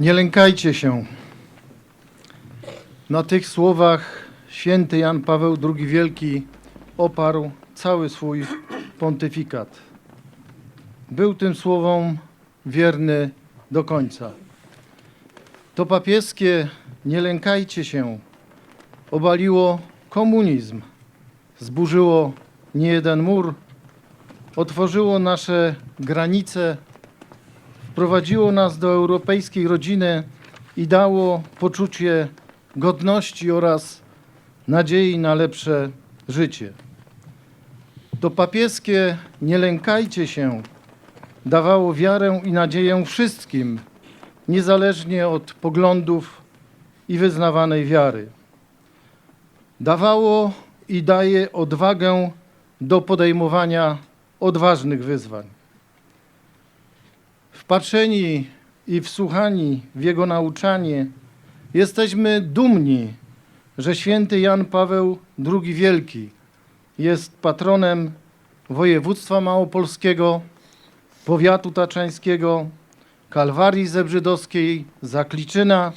Nie lękajcie się. Na tych słowach święty Jan Paweł II Wielki oparł cały swój pontyfikat. Był tym słowom wierny do końca. To papieskie nie lękajcie się obaliło komunizm, zburzyło niejeden mur, otworzyło nasze granice, wprowadziło nas do europejskiej rodziny i dało poczucie godności oraz nadziei na lepsze życie. To papieskie nie lękajcie się dawało wiarę i nadzieję wszystkim, niezależnie od poglądów i wyznawanej wiary. Dawało i daje odwagę do podejmowania odważnych wyzwań. Wpatrzeni i wsłuchani w Jego nauczanie, jesteśmy dumni, że święty Jan Paweł II Wielki jest patronem województwa małopolskiego, powiatu taczańskiego, Kalwarii Zebrzydowskiej, Zakliczyna,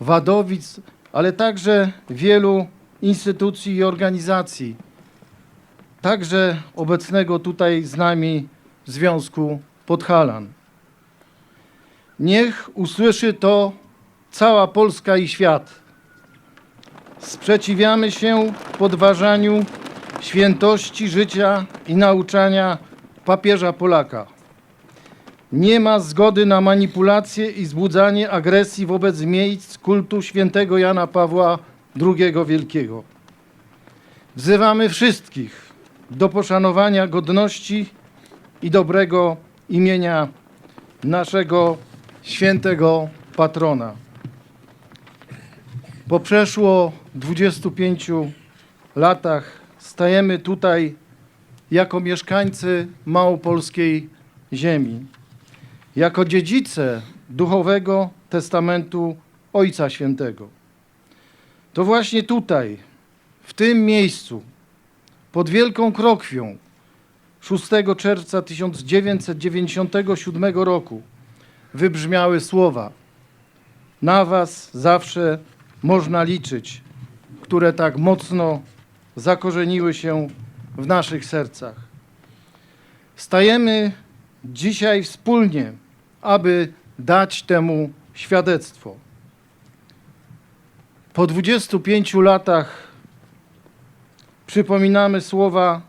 Wadowic, ale także wielu instytucji i organizacji, także obecnego tutaj z nami Związku Podhalan. Niech usłyszy to cała Polska i świat. Sprzeciwiamy się podważaniu świętości życia i nauczania papieża Polaka. Nie ma zgody na manipulację i zbudzanie agresji wobec miejsc kultu świętego Jana Pawła II Wielkiego. Wzywamy wszystkich do poszanowania godności i dobrego imienia naszego świętego patrona. Po przeszło 25 latach stajemy tutaj jako mieszkańcy małopolskiej ziemi, jako dziedzice duchowego testamentu Ojca Świętego. To właśnie tutaj, w tym miejscu, pod Wielką Krokwią, 6 czerwca 1997 roku wybrzmiały słowa: Na Was zawsze można liczyć, które tak mocno zakorzeniły się w naszych sercach. Stajemy dzisiaj wspólnie, aby dać temu świadectwo. Po 25 latach przypominamy słowa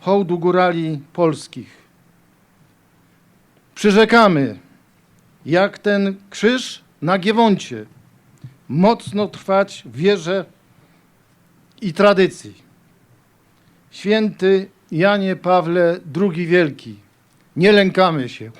hołdu górali polskich. Przyrzekamy, jak ten krzyż na Giewoncie, mocno trwać w wierze i tradycji. Święty Janie Pawle II Wielki, nie lękamy się.